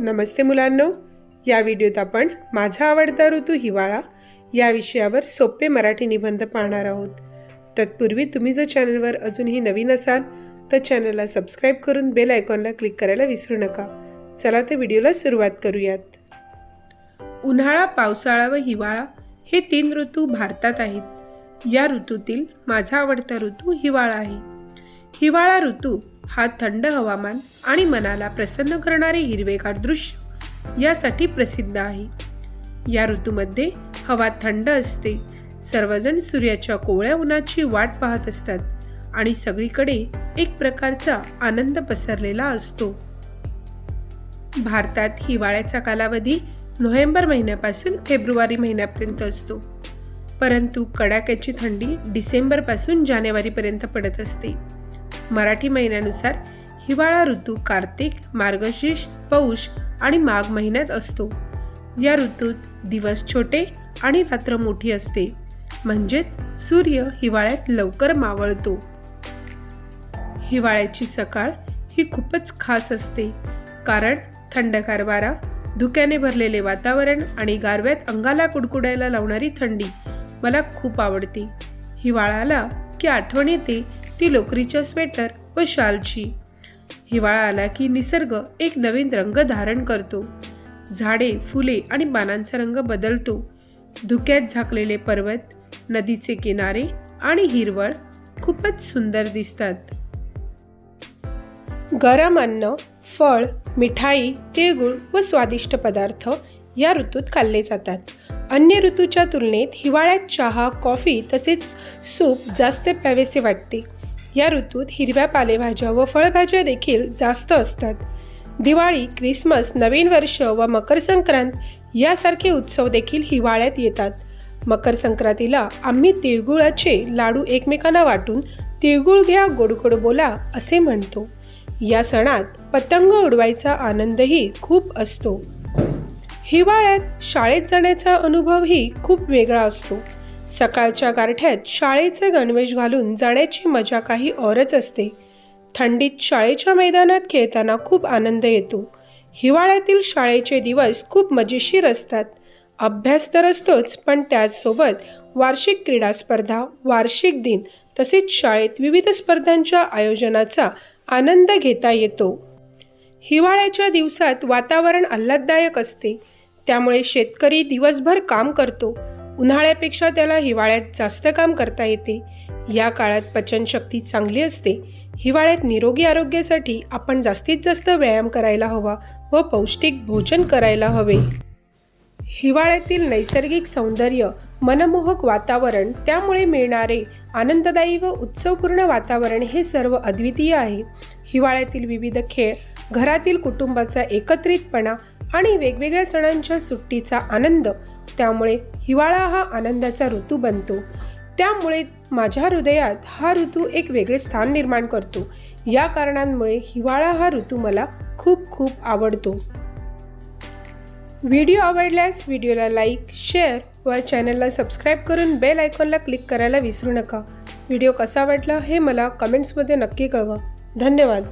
नमस्ते मुलांनो. या व्हिडिओत आपण माझा आवडता ऋतू हिवाळा या विषयावर सोपे मराठी निबंध पाहणार आहोत. तत्पूर्वी तुम्ही जर चॅनलवर अजूनही नवीन असाल तर चॅनलला सबस्क्राईब करून बेल आयकॉनला क्लिक करायला विसरू नका. चला तर व्हिडिओला सुरुवात करूयात. उन्हाळा पावसाळा व हिवाळा हे तीन ऋतू भारतात आहेत. या ऋतूतील माझा आवडता ऋतू हिवाळा आहे. हिवाळा ऋतू हा थंड हवामान आणि मनाला प्रसन्न करणारे हिरवेगार दृश्य यासाठी प्रसिद्ध आहे. या ऋतूमध्ये हवा थंड असते. सर्वजण सूर्याच्या कोवळ्या उन्हाची वाट पाहत असतात आणि सगळीकडे एक प्रकारचा आनंद पसरलेला असतो. भारतात हिवाळ्याचा कालावधी नोव्हेंबर महिन्यापासून फेब्रुवारी महिन्यापर्यंत असतो. परंतु कडाक्याची थंडी डिसेंबरपासून जानेवारीपर्यंत पडत असते. मराठी महिन्यानुसार हिवाळा ऋतू कार्तिक मार्गशीर्ष पौष आणि माघ महिन्यात असतो. या ऋतूत दिवस छोटे आणि रात्र मोठी असते. म्हणजेच सूर्य हिवाळ्यात लवकर मावळतो. हिवाळ्याची सकाळ ही खूपच खास असते. कारण थंडगार वारा धुक्याने भरलेले वातावरण आणि गारव्यात अंगाला कुडकुडायला लावणारी थंडी मला खूप आवडते. हिवाळाला की आठवण येते ती लोकरीच्या स्वेटर व शालची. हिवाळा आला की निसर्ग एक नवीन रंग धारण करतो. झाडे फुले आणि पानांचा रंग बदलतो. धुक्यात झाकलेले पर्वत नदीचे किनारे आणि हिरवळ खूपच सुंदर दिसतात. गरम अन्न फळ मिठाई तिळगुळ व स्वादिष्ट पदार्थ या ऋतूत खाल्ले जातात. अन्य ऋतूच्या तुलनेत हिवाळ्यात चहा कॉफी तसेच सूप जास्त प्यावेसे वाटते. या ऋतूत हिरव्या पालेभाज्या व फळभाज्या देखील जास्त असतात. दिवाळी क्रिसमस नवीन वर्ष व मकर संक्रांत यासारखे उत्सव देखील हिवाळ्यात येतात. मकर संक्रांतीला आम्ही तिळगुळाचे लाडू एकमेकांना वाटून तिळगुळ घ्या गोडगोड बोला असे म्हणतो. या सणात पतंग उडवायचा आनंदही खूप असतो. हिवाळ्यात शाळेत जाण्याचा अनुभवही खूप वेगळा असतो. सकाळच्या गारठ्यात शाळेचे गणवेश घालून जाण्याची मजा काही औरच असते. थंडीत शाळेच्या मैदानात खेळताना खूप आनंद येतो. हिवाळ्यातील शाळेचे दिवस खूप मजेशीर असतात. अभ्यास तर असतोच पण त्याचसोबत वार्षिक क्रीडा स्पर्धा वार्षिक दिन तसेच शाळेत विविध स्पर्धांच्या आयोजनाचा आनंद घेता येतो. हिवाळ्याच्या दिवसात वातावरण आल्हाददायक असते. त्यामुळे शेतकरी दिवसभर काम करतो. उन्हाळ्यापेक्षा त्याला हिवाळ्यात जास्त काम करता येते. या काळात पचनशक्ती चांगली असते. हिवाळ्यात निरोगी आरोग्यासाठी आपण जास्तीत जास्त व्यायाम करायला हवा व पौष्टिक भोजन करायला हवे. हिवाळ्यातील नैसर्गिक सौंदर्य मनमोहक वातावरण त्यामुळे मिळणारे आनंददायी व उत्सवपूर्ण वातावरण हे सर्व अद्वितीय आहे. हिवाळ्यातील विविध खेळ घरातील कुटुंबाचा एकत्रितपणा आणि वेगवेगळ्या सणांच्या सुट्टीचा आनंद त्यामुळे हिवाळा हा आनंदाचा ऋतू बनतो. त्यामुळे माझ्या हृदयात हा ऋतू एक वेगळे स्थान निर्माण करतो. या कारणांमुळे हिवाळा हा ऋतू मला खूप खूप आवडतो. व्हिडिओ आवडल्यास व्हिडिओला लाईक शेअर व चॅनलला सबस्क्राईब करून बेल आयकॉनला क्लिक करायला विसरू नका. व्हिडिओ कसा वाटला हे मला कमेंट्समध्ये नक्की कळवा. धन्यवाद.